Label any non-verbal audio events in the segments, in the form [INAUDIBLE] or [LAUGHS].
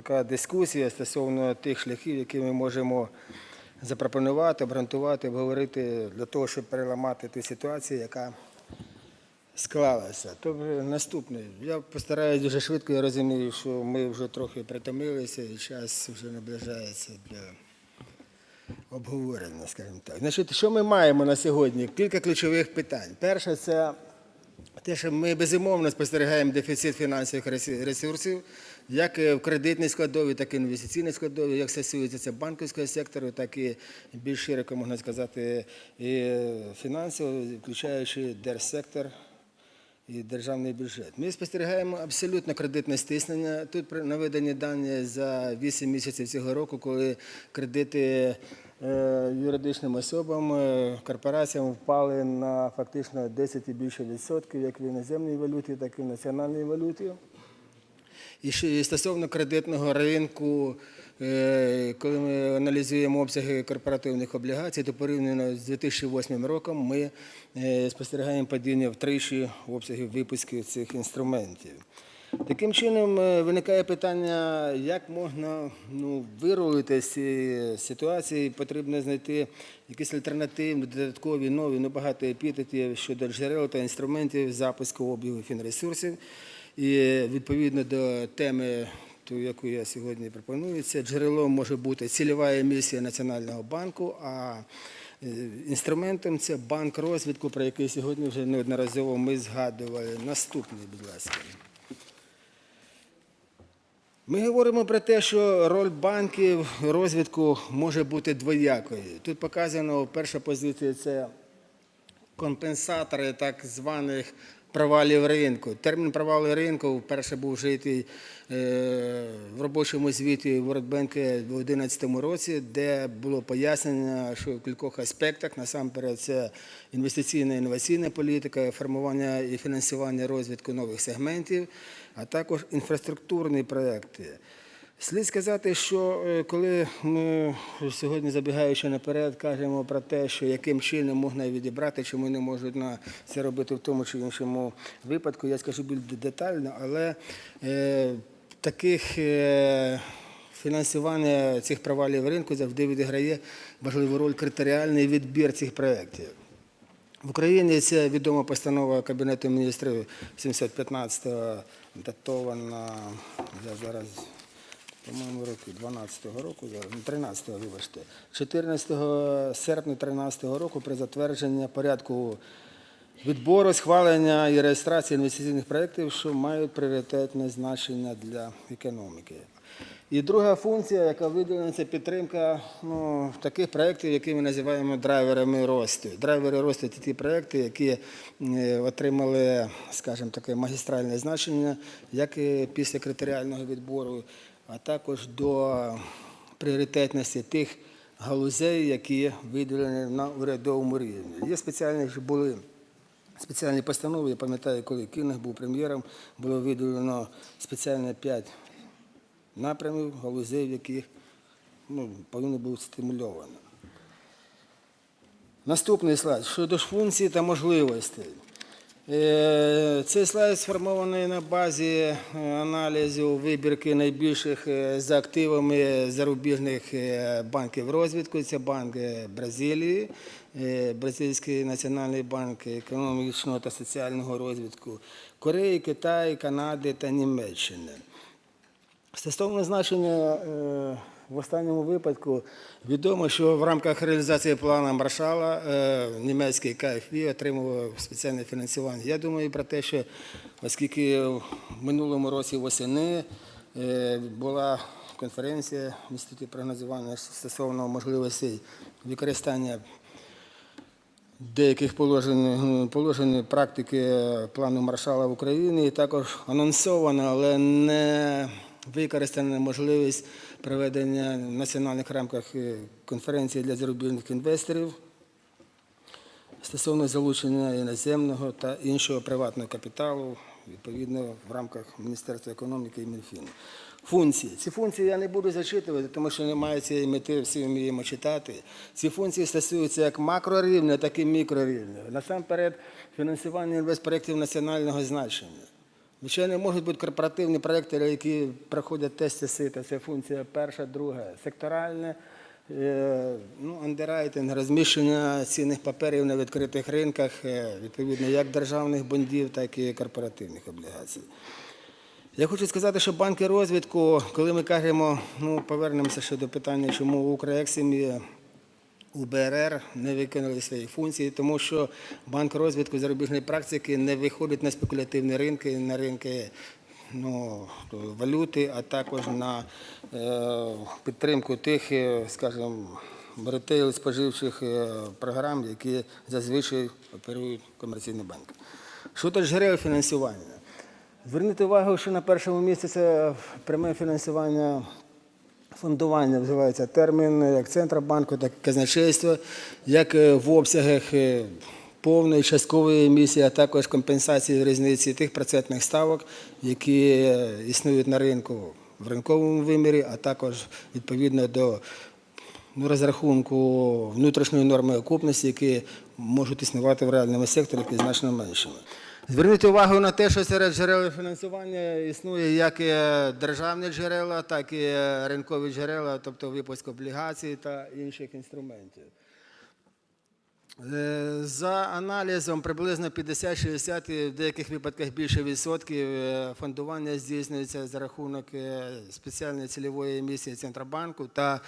така дискусія стосовно тих шляхів, які ми можемо запропонувати, обґрунтувати, обговорити для того, щоб переламати ту ситуацію, яка склалася. Тобто наступне. Я постараюсь дуже швидко, я розумію, що ми вже трохи притомилися і час вже наближається для обговорення, скажімо так. Значить, що ми маємо на сьогодні? Кілька ключових питань. Перше, це те, що ми безумовно спостерігаємо дефіцит фінансових ресурсів, як в кредитній складові, так і в інвестиційній складові, як стосується це банківського сектору, так і більш широко можна сказати, і фінансово, включаючи держсектор і державний бюджет. Ми спостерігаємо абсолютно кредитне стиснення. Тут наведені дані за 8 місяців цього року, коли кредити е, юридичним особам, е, корпораціям впали на фактично 10 і більше відсотків, як в іноземній валюті, так і в національній валюті. І стосовно кредитного ринку, е, коли ми аналізуємо обсяги корпоративних облігацій, то порівняно з 2008 роком ми е, спостерігаємо падіння втричі обсягів випусків цих інструментів. Таким чином е, виникає питання, як можна ну, вирулити з цієї ситуації. Потрібно знайти якісь альтернативні, додаткові, нові, ну багато епітетів щодо джерел та інструментів запуску обігу фінресурсів. І відповідно до теми, ту, яку я сьогодні пропоную, це джерелом може бути цільова емісія Національного банку, а е, інструментом це банк розвитку, про який сьогодні вже неодноразово ми згадували. Наступний, будь ласка. Ми говоримо про те, що роль банків розвитку може бути двоякою. Тут показано перша позиція це компенсатори так званих провалів ринку. Термін провалу ринку вперше був вжитий е, в робочому звіті World Bank у 2011 році, де було пояснення, що в кількох аспектах насамперед це інвестиційна інноваційна політика, формування і фінансування розвитку нових сегментів, а також інфраструктурні проекти. Слід сказати, що е, коли ми сьогодні, забігаючи наперед, кажемо про те, що яким чином можна відібрати, чому не можуть це робити в тому чи іншому випадку, я скажу більш детально, але е, таких е, фінансування цих провалів ринку завжди відіграє важливу роль критеріальний відбір цих проєктів. В Україні це відома постанова Кабінету міністрів 715 датована, я зараз, по-моєму, року 12-го року, зараз, 13-го, вибачте, 14 серпня 13-го року при затвердженні порядку відбору, схвалення і реєстрації інвестиційних проєктів, що мають пріоритетне значення для економіки. І друга функція, яка виділена, це підтримка ну, таких проєктів, які ми називаємо драйверами росту. Драйвери росту це ті проєкти, які е, отримали, скажімо, таке магістральне значення, як і після критеріального відбору, а також до пріоритетності тих галузей, які виділені на урядовому рівні. Є спеціальні вже були спеціальні постанови. Я пам'ятаю, коли Кінг був прем'єром, було виділено спеціально п'ять напрямів, галузей, яких ну, повинно бути стимульовано. Наступний слайд щодо ж функцій та можливостей. Е, Цей слайд сформований на базі е, аналізу вибірки найбільших е, за активами зарубіжних банків розвитку. Це банк Бразилії, Бразильський національний банк економічного та соціального розвитку Кореї, Китаю, Канади та Німеччини. Стосовно значення е, в останньому випадку відомо, що в рамках реалізації плану Маршала е, німецький КФІ отримував спеціальне фінансування. Я думаю про те, що оскільки в минулому році восени е, була конференція в інституті прогнозування стосовно можливостей використання деяких положень, положень практики плану Маршала в Україні, і також анонсована, але не використана можливість проведення в національних рамках е, конференції для зарубіжних інвесторів стосовно залучення іноземного та іншого приватного капіталу, відповідно в рамках Міністерства економіки і Мінфіну. Функції. Ці функції я не буду зачитувати, тому що немає цієї мети, всі вміємо читати. Ці функції стосуються як макрорівня, так і мікрорівня. Насамперед, фінансування інвестпроєктів національного значення. Звичайно, можуть бути корпоративні проекти, які проходять тести сита. Це функція перша, друга, секторальне. Е, Ну, андеррайтинг, розміщення цінних паперів на відкритих ринках, е, відповідно, як державних бондів, так і корпоративних облігацій. Я хочу сказати, що банки розвитку, коли ми кажемо, ну повернемося ще до питання, чому Укрексім і УБРР не виконали свої функції, тому що банк розвитку зарубіжної практики не виходить на спекулятивні ринки, на ринки ну, валюти, а також на е, підтримку тих, е, скажімо, ретейл споживчих е, програм, які зазвичай оперують комерційні банки. Щодо джерел фінансування. Зверніть увагу, що на першому місці це пряме фінансування фондування вживається термін як Центробанку, так і казначейства, як е, в обсягах е, повної часткової емісії, а також компенсації різниці тих процентних ставок, які е, існують на ринку в ринковому вимірі, а також відповідно до ну, розрахунку внутрішньої норми окупності, які можуть існувати в реальному секторі, які значно меншими. Зверніть увагу на те, що серед джерел фінансування існує як і державні джерела, так і ринкові джерела, тобто випуск облігацій та інших інструментів. Е, За аналізом приблизно 50-60, і в деяких випадках більше відсотків е, фондування здійснюється за рахунок е, спеціальної цільової емісії Центробанку та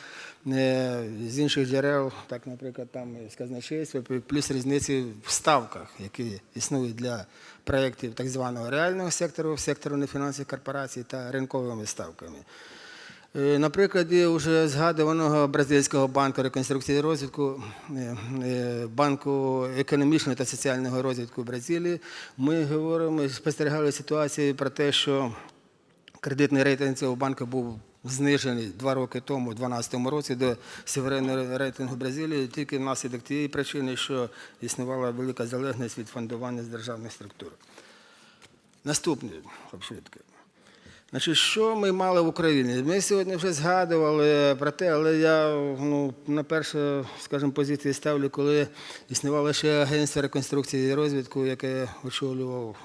з інших джерел, так, наприклад, там з казначейства, плюс різниці в ставках, які існують для проєктів так званого реального сектору, сектору нефінансових корпорацій та ринковими ставками. Е, На прикладі вже згадуваного бразильського банку реконструкції і розвитку, е, е, банку економічного та соціального розвитку Бразилії, ми говоримо, спостерігали ситуацію про те, що кредитний рейтинг цього банку був знижений два роки тому, у 2012 році, до суверенного рейтингу Бразилії тільки внаслідок тієї причини, що існувала велика залежність від фондування з державних структур. Наступне, щоб швидко. Значить, що ми мали в Україні? Ми сьогодні вже згадували про те, але я ну, на першу, скажімо, позицію ставлю, коли існувало ще агентство реконструкції і розвитку, яке очолював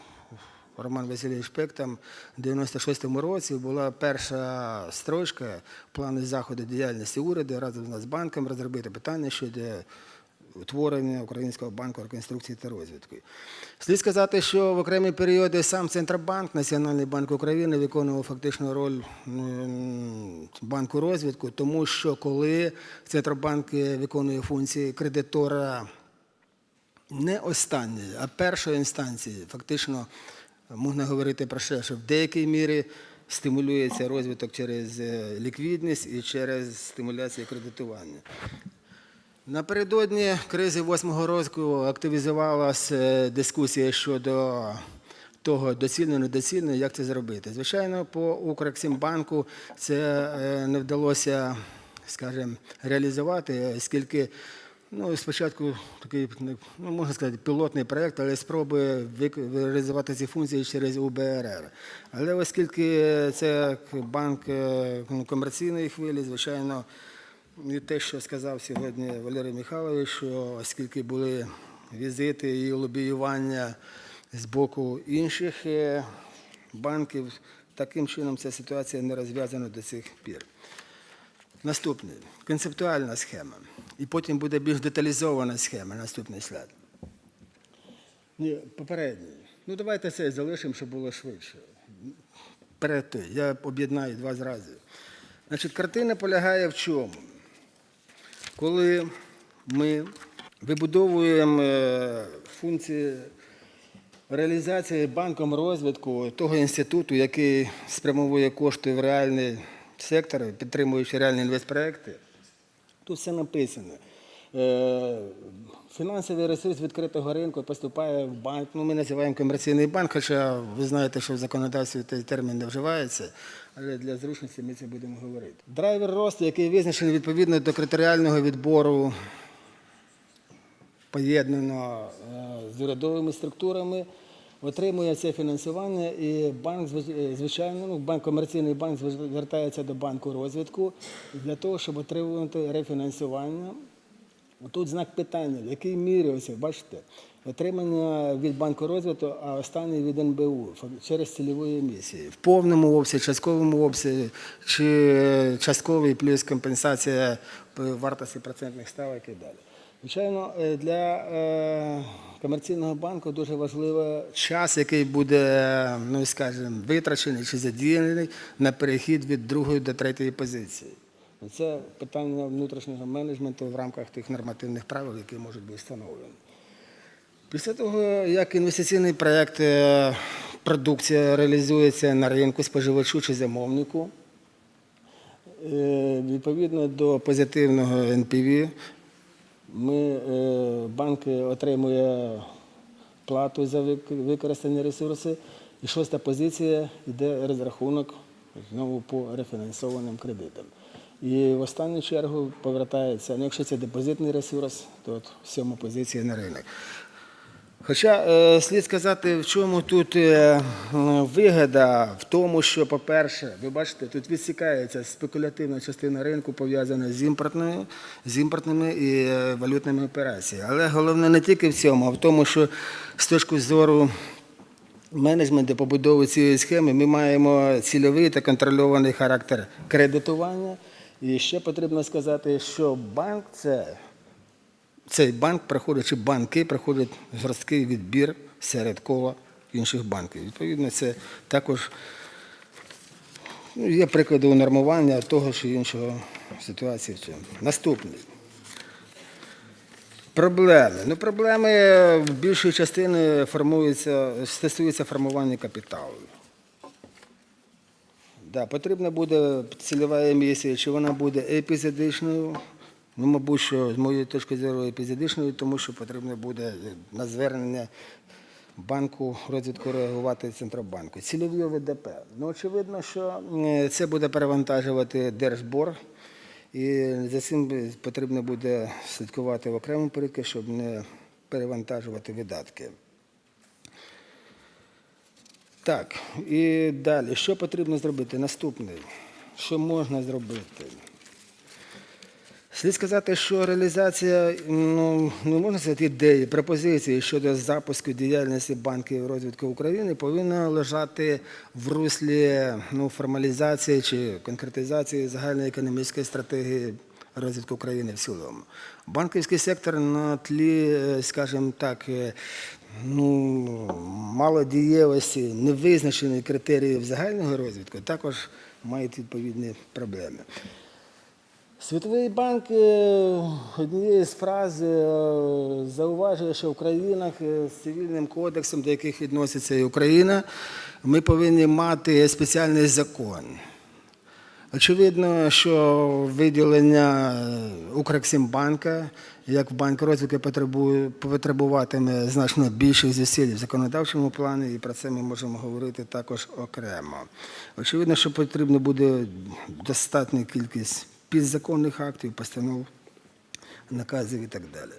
Роман Васильович Пек, там в 96-му році була перша строчка плану заходу діяльності уряду разом з Нацбанком розробити питання щодо утворення Українського банку реконструкції та розвитку. Слід сказати, що в окремі періоди сам Центробанк, Національний банк України, виконував фактично роль банку розвитку, тому що коли Центробанк виконує функції кредитора не останньої, а першої інстанції, фактично можна говорити про те, що в деякій мірі стимулюється розвиток через е, ліквідність і через стимуляцію кредитування. Напередодні кризи восьмого року активізувалася дискусія щодо того, доцільно, недоцільно, як це зробити. Звичайно, по Укрексімбанку це е, не вдалося, скажімо, реалізувати, оскільки ну, спочатку такий, ну, можна сказати, пілотний проєкт, але спроби вик- реалізувати ці функції через УБРР. Але оскільки це банк е, ну, комерційної хвилі, звичайно, і те, що сказав сьогодні Валерій Михайлович, що оскільки були візити і лобіювання з боку інших е, банків, таким чином ця ситуація не розв'язана до цих пір. Наступне концептуальна схема. І потім буде більш деталізована схема, наступний слайд. Ні, попередній. Ну давайте це залишимо, щоб було швидше. Перед той, я об'єднаю два зрази. Значить, картина полягає в чому? Коли ми вибудовуємо е, функції реалізації банком розвитку того інституту, який спрямовує кошти в реальний сектор, підтримуючи реальні інвестпроекти, тут все написано. Фінансовий ресурс відкритого ринку поступає в банк. Ну, ми називаємо комерційний банк, хоча ви знаєте, що в законодавстві цей термін не вживається, але для зручності ми це будемо говорити. Драйвер росту, який визначений відповідно до критеріального відбору, поєднано е, з урядовими структурами, отримує це фінансування, і банк, е, звичайно, ну, банк, комерційний банк звертається до банку розвитку для того, щоб отримувати рефінансування Тут знак питання, в якій мірі, ось бачите, отримання від банку розвитку, а останній від НБУ через цільової місії. В повному обсязі, частковому обсязі, чи частковий плюс компенсація вартості процентних ставок і далі. Звичайно, е, для е, комерційного банку дуже важливо час, який буде, ну скажімо, витрачений чи задіяний на перехід від другої до третьої позиції. Це питання внутрішнього менеджменту в рамках тих нормативних правил, які можуть бути встановлені. Після того, як інвестиційний проєкт е, продукція реалізується на ринку споживачу чи замовнику, е, відповідно до позитивного NPV, ми, е, банк отримує плату за використані ресурси. І шоста позиція йде розрахунок знову по рефінансованим кредитам. І в останню чергу повертається, ну, якщо це депозитний ресурс, то от сьома позиція на ринок. Хоча е, слід сказати, в чому тут е, вигода, в тому, що, по-перше, ви бачите, тут відсікається спекулятивна частина ринку, пов'язана з з імпортними і е, валютними операціями. Але головне не тільки в цьому, а в тому, що з точки зору менеджменту побудови цієї схеми ми маємо цільовий та контрольований характер кредитування. І ще потрібно сказати, що банк це цей банк проходить, чи банки проходять жорсткий відбір серед кола інших банків. Відповідно, це також ну, є приклади унормування того чи іншого ситуації в цьому. Наступний. Проблеми. Ну, проблеми в більшої частини формуються, стосуються формування капіталу. Да, потрібна буде цільова емісія, чи вона буде епізодичною. Ну, мабуть, що з моєї точки зору епізодичною, тому що потрібно буде на звернення банку розвитку реагувати Центробанку. Цільові ОВДП. Ну, очевидно, що це буде перевантажувати держборг. І за цим потрібно буде слідкувати в окремому порядку, щоб не перевантажувати видатки. Так, і далі. Що потрібно зробити? Наступне. Що можна зробити? Слід сказати, що реалізація ну, не можна сказати, ідеї, пропозиції щодо запуску діяльності банків розвитку України повинна лежати в руслі ну, формалізації чи конкретизації загальної економічної стратегії розвитку України в цілому. Банківський сектор на тлі, е, скажімо так, е, ну, малодієвості, невизначених критеріїв загального розвитку також мають відповідні проблеми. Світовий банк е, однією з фраз зауважує, що в країнах з цивільним кодексом, до яких відноситься і Україна, ми повинні мати спеціальний закон. Очевидно, що виділення е, Укрексімбанка як банк розвитку потребуватиме значно більших зусиль в законодавчому плані, і про це ми можемо говорити також окремо. Очевидно, що потрібно буде достатня кількість підзаконних актів, постанов, наказів і так далі.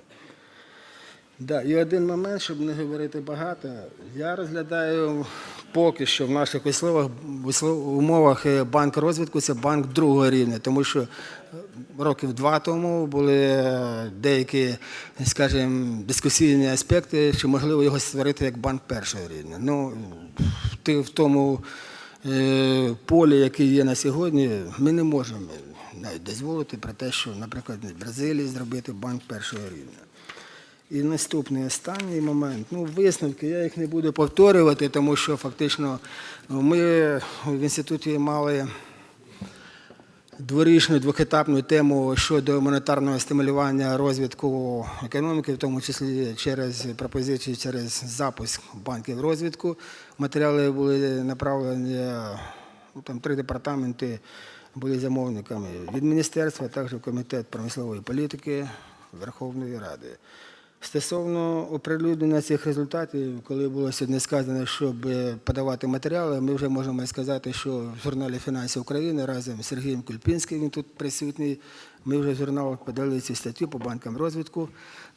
Да, і один момент, щоб не говорити багато, я розглядаю поки що в наших условах, умовах е, банк розвитку це банк другого рівня, тому що е, років два тому були е, деякі, скажімо, дискусійні аспекти, чи можливо його створити як банк першого рівня. Ну, ти- в тому полі, яке є на сьогодні, ми не можемо навіть дозволити про те, що, наприклад, в Бразилії зробити банк першого рівня. І наступний останній момент. Ну, висновки, я їх не буду повторювати, тому що фактично ми в інституті мали дворічну двохетапну тему щодо монетарного стимулювання розвитку економіки, в тому числі через пропозиції, через запуск банків розвитку. Матеріали були направлені, ну, там три департаменти були замовниками від міністерства, а також комітет промислової політики Верховної Ради. Стосовно оприлюднення цих результатів, коли було сьогодні сказано, щоб е, подавати матеріали, ми вже можемо сказати, що в журналі Фінанси України разом з Сергієм Кульпінським, він тут присутній, ми вже в журналах подали цю статтю по банкам розвитку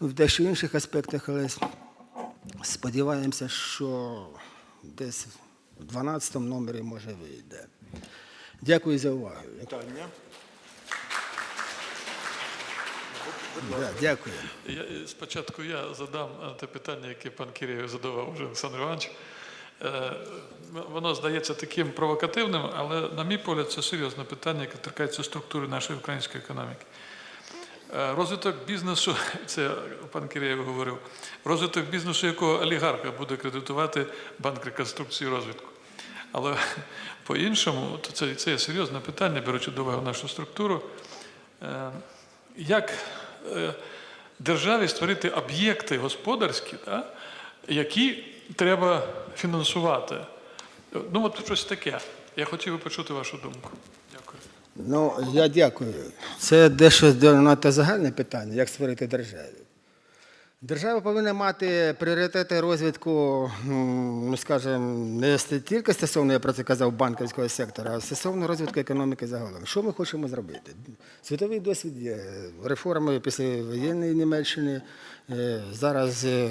в дещо інших аспектах, але сподіваємося, що десь в 12 номері може вийде. Дякую за увагу. Питання. Да, дякую. Я, е, спочатку я задам е, те питання, яке пан Кирєв задавав вже Олександр Іванович. Е, Воно здається таким провокативним, але, на мій погляд, це серйозне питання, яке торкається структури нашої української економіки. Розвиток бізнесу, [LAUGHS] це пан Кирєєв говорив, розвиток бізнесу, якого олігарха буде кредитувати банк реконструкції і розвитку. Але [LAUGHS] по-іншому, то це, це є серйозне питання, беручи до уваги нашу структуру. Як державі створити об'єкти господарські, да, які треба фінансувати? Ну, от щось таке. Я хотів би почути вашу думку. Дякую. Ну, я дякую. Це дещо на те загальне питання, як створити державу. Держава повинна мати пріоритети розвитку, ну, скажімо, не тільки стосовно, я про це казав, банківського сектора, а стосовно розвитку економіки загалом. Що ми хочемо зробити? Світовий досвід є. Реформи після воєнної Німеччини, е, зараз е,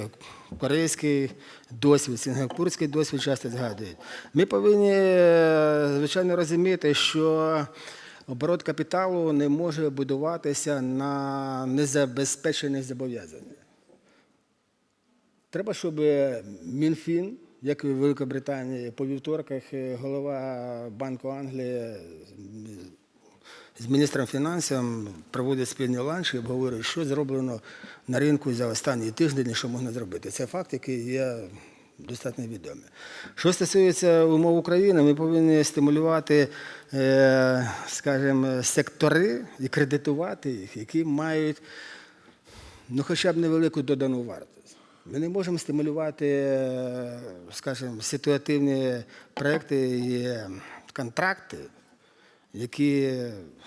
корейський досвід, сінгапурський досвід часто згадують. Ми повинні, е, звичайно, розуміти, що оборот капіталу не може будуватися на незабезпечених зобов'язаннях. Треба, щоб Мінфін, як і в Великобританії, по вівторках е, голова Банку Англії з міністром фінансів проводить спільні ланчі і обговорює, що зроблено на ринку за останні тиждень, що можна зробити. Це факт, який є достатньо відомий. Що стосується умов України, ми повинні стимулювати, е, скажімо, сектори і кредитувати їх, які мають ну, хоча б невелику додану вартість. Ми не можемо стимулювати, е, скажімо, ситуативні проекти і контракти, які,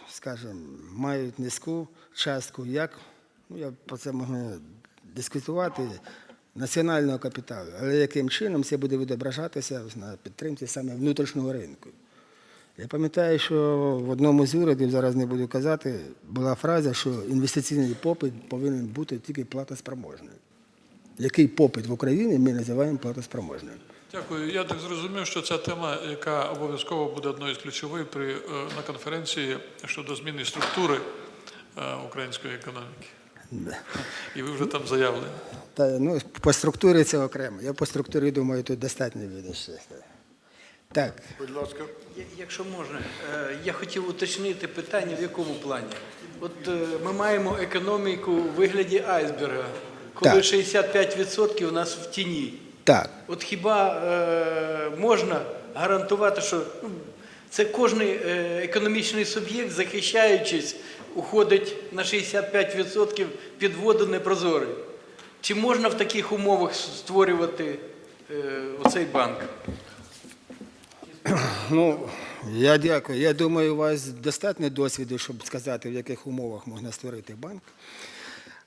скажімо, мають низьку частку, як, ну, я про це можу дискутувати, національного капіталу. Але яким чином це буде відображатися на підтримці саме внутрішнього ринку? Я пам'ятаю, що в одному з урядів, зараз не буду казати, була фраза, що інвестиційний попит повинен бути тільки платоспроможним. Який попит в Україні ми називаємо платоспроможним. Дякую. Я так зрозумів, що ця тема, яка обов'язково буде одною з ключових при, е, на конференції щодо зміни структури е, української економіки. Да. І ви вже там заявлені. Та, ну, по структурі це окремо. Я по структурі думаю, тут достатньо буде ще. Так, Будь ласка. Якщо можна, е, я хотів уточнити питання в якому плані. От ми маємо економіку у вигляді айсберга, коли 65% у нас в тіні. так. От хіба е, можна гарантувати, що ну, це кожен економічний суб'єкт, захищаючись, уходить на 65% під воду непрозорий? Чи можна в таких умовах створювати е, оцей банк? Ну, я дякую. Я думаю, у вас достатньо досвіду, щоб сказати, в яких умовах можна створити банк.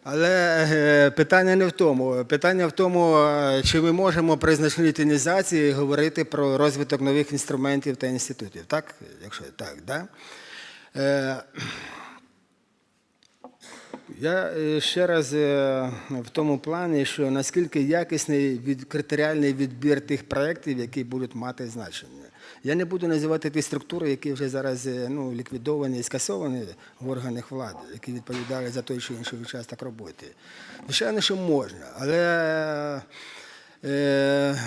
Але е, питання не в тому. Питання в тому, е, чи ми можемо при значній тінізації говорити про розвиток нових інструментів та інститутів. Так? Якщо так, да? Е, я ще раз в тому плані, що наскільки якісний критеріальний відбір тих проєктів, які будуть мати значення. Я не буду називати ті структури, які вже зараз е, ну, ліквідовані і скасовані в органах влади, які відповідали за той чи інший участок роботи. Звичайно, що можна, але е,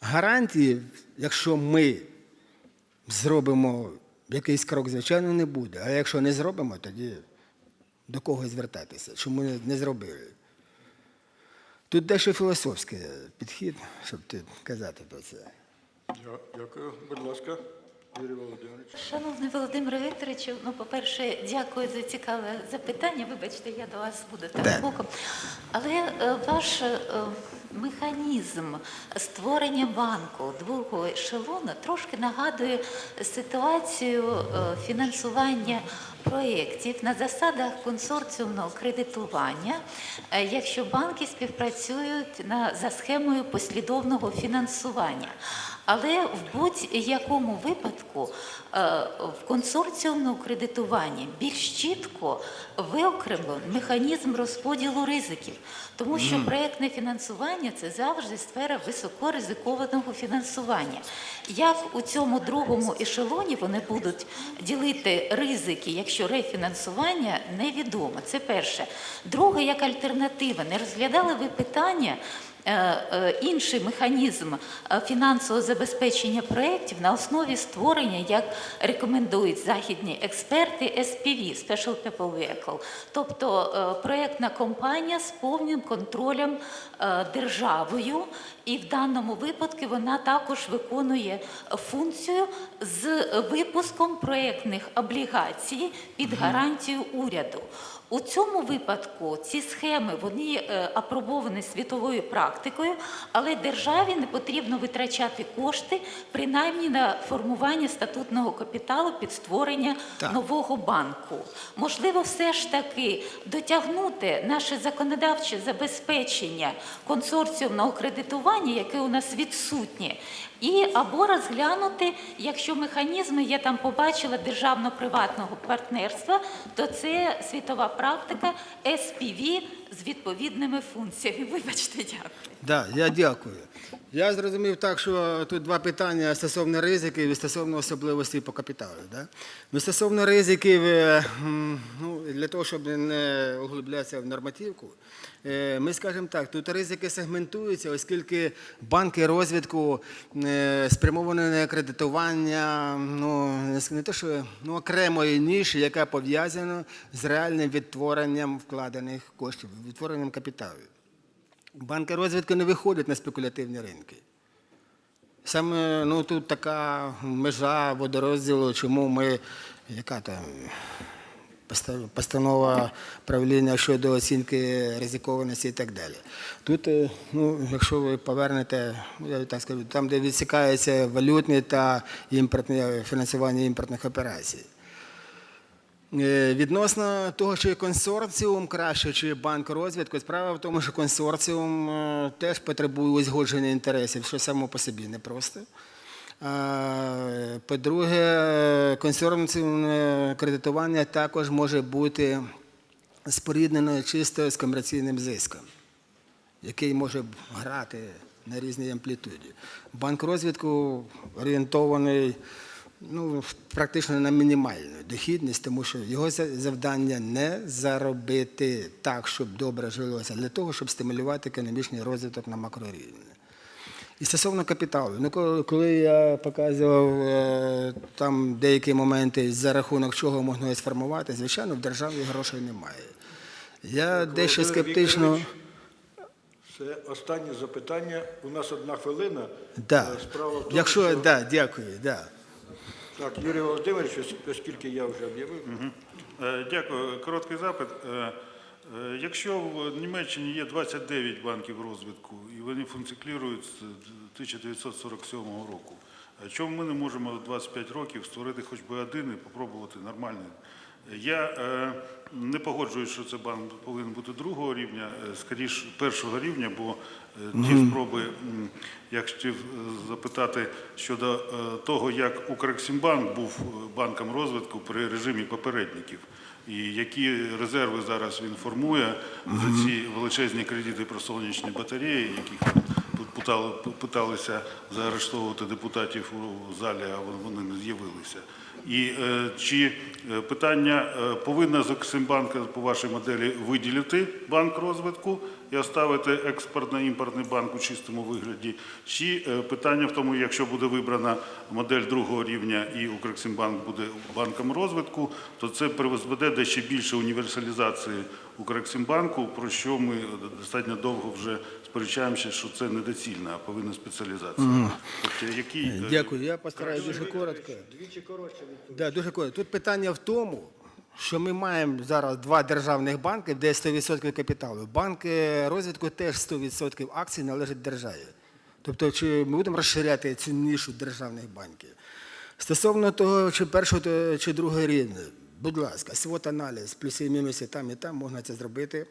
гарантії, якщо ми зробимо якийсь крок, звичайно, не буде. А якщо не зробимо, тоді до кого звертатися? Чому не зробили? Тут дещо філософський підхід, щоб ти казати про це. Дя- Дякую. Будь ласка, Юрій Володимирович. Шановний Володимир Вікторович, ну, по-перше, дякую за цікаве запитання. Вибачте, я до вас буду Да. так боком. Але е, ваш е, механізм створення банку другого ешелону трошки нагадує ситуацію е, фінансування проєктів на засадах консорціумного кредитування, е, якщо банки співпрацюють на, за схемою послідовного фінансування. Але в будь-якому випадку е, в консорціумному кредитуванні більш чітко виокремлено механізм розподілу ризиків, тому що проєктне фінансування це завжди сфера високоризикованого фінансування. Як у цьому другому ешелоні вони будуть ділити ризики, якщо рефінансування невідомо. Це перше. Друге, як альтернатива, не розглядали ви питання. Е, е, Інший механізм е, фінансового забезпечення проєктів на основі створення, як рекомендують західні експерти, SPV – Special People Vehicle, тобто проєктна компанія з повним контролем державою, і в даному випадку вона також виконує функцію з випуском проєктних облігацій під гарантію уряду. У цьому випадку ці схеми вони е, апробовані світовою практикою, але державі не потрібно витрачати кошти принаймні на формування статутного капіталу під створення Так. нового банку. Можливо, все ж таки дотягнути наше законодавче забезпечення консорціумного кредитування, яке у нас відсутнє, і або розглянути, якщо механізми, я там побачила державно-приватного партнерства, то це світова практика SPV з відповідними функціями. [LAUGHS] Вибачте, дякую. Да, я дякую. Я зрозумів так, що тут два питання стосовно ризиків і стосовно особливостей по капіталу. Да? Ну, стосовно ризиків, е, ну, для того, щоб не углублятися в нормативку, е, ми скажемо так, тут ризики сегментуються, оскільки банки розвитку е, спрямовані на кредитування ну, не те, що ну, окремої ніші, яка пов'язана з реальним відтворенням вкладених коштів, відтворенням капіталу. Банки розвитку не виходять на спекулятивні ринки. Саме ну, тут така межа водорозділу, чому ми, яка там постанова правління щодо оцінки ризикованості і так далі. Тут, е, ну, якщо ви повернете, я так скажу, там, де відсікаються валютні та імпортні фінансування імпортних операцій. Е, Відносно того, чи консорціум краще, чи банк розвитку, справа в тому, що консорціум е, теж потребує узгодження інтересів, що само по собі непросто. По-друге, консорціумне кредитування також може бути споріднено чисто з комерційним зиском, який може грати на різній амплітуді. Банк розвитку орієнтований ну, практично на мінімальну дохідність, тому що його завдання не заробити так, щоб добре жилося, для того, щоб стимулювати економічний розвиток на макрорівні. І стосовно капіталу, ну коли- коли я показував е, там деякі моменти, за рахунок чого можна сформувати, звичайно, в державі грошей немає. Я дещо Володимир скептично. Вікторович, Це останнє запитання. У нас одна хвилина. Да. Е, Справа в тому, Якщо що... да, дякую, да. Так, Юрій Володимирович, ос- оскільки я вже об'явив. Угу. Дякую. Короткий запит. Е, е, Якщо в Німеччині є 29 банків розвитку і вони функціонують з 1947 року, чому ми не можемо в 25 років створити хоч би один і попробувати нормальний? Я е, не погоджуюсь, що це банк повинен бути другого рівня, е, скоріш першого рівня, бо е, ті спроби, м, я хотів е, запитати щодо того, як Укрексімбанк був банком розвитку при режимі попередників. І які резерви зараз він формує за ці величезні кредити про сонячні батареї, яких питалися заарештовувати депутатів у залі, а вони не з'явилися. І е, чи е, питання е, повинна Зоксимбанк по вашій моделі виділити банк розвитку і оставити експортно-імпортний банк у чистому вигляді? Чи е, питання в тому, якщо буде вибрана модель другого рівня і Укрексімбанк буде банком розвитку, то це призведе до ще більше універсалізації Укрексімбанку, про що ми достатньо довго вже сперечаємося, що це недоцільно, а повинна спеціалізація. Тобто, який, е, Дякую. Я постараюся дуже коротко. Двічі коротше відповідь. Да, дуже коротко. Тут питання в тому, що ми маємо зараз два державних банки, де 100% капіталу. Банки розвитку теж 100% акцій належать державі. Тобто, чи ми будемо розширяти цю нішу державних банків? Стосовно того, чи першого чи другого рівня, будь ласка, свот аналіз, плюси і мінуси там і там можна це зробити.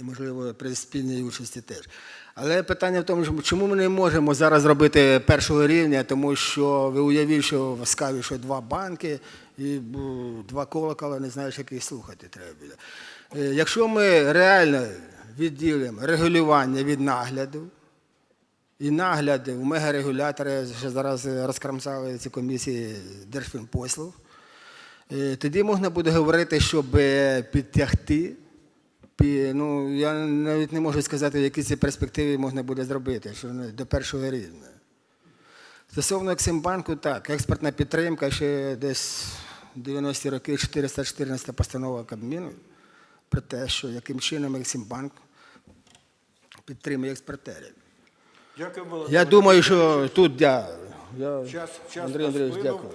і, можливо, при спільній участі теж. Але питання в тому, чому ми не можемо зараз робити першого рівня, тому що ви уявіть, що в скаві що два банки і два колокола, не знаєш, який слухати треба буде. Е, Якщо ми реально відділимо регулювання від нагляду, і нагляд у мегарегулятора, що зараз розкрамсали ці комісії Держфінпослуг, Е, Тоді можна буде говорити, щоб підтягти. Ну, я навіть не можу сказати, в якій це перспективі можна буде зробити, що до першого рівня. Стосовно Ексімбанку, так, експортна підтримка ще десь 90-ті роки 414 постанова Кабміну про те, що яким чином Ексімбанк підтримує експортерів. Дякую, Я думаю, що тут я. я Час- час Андрій Андрійович, дякую.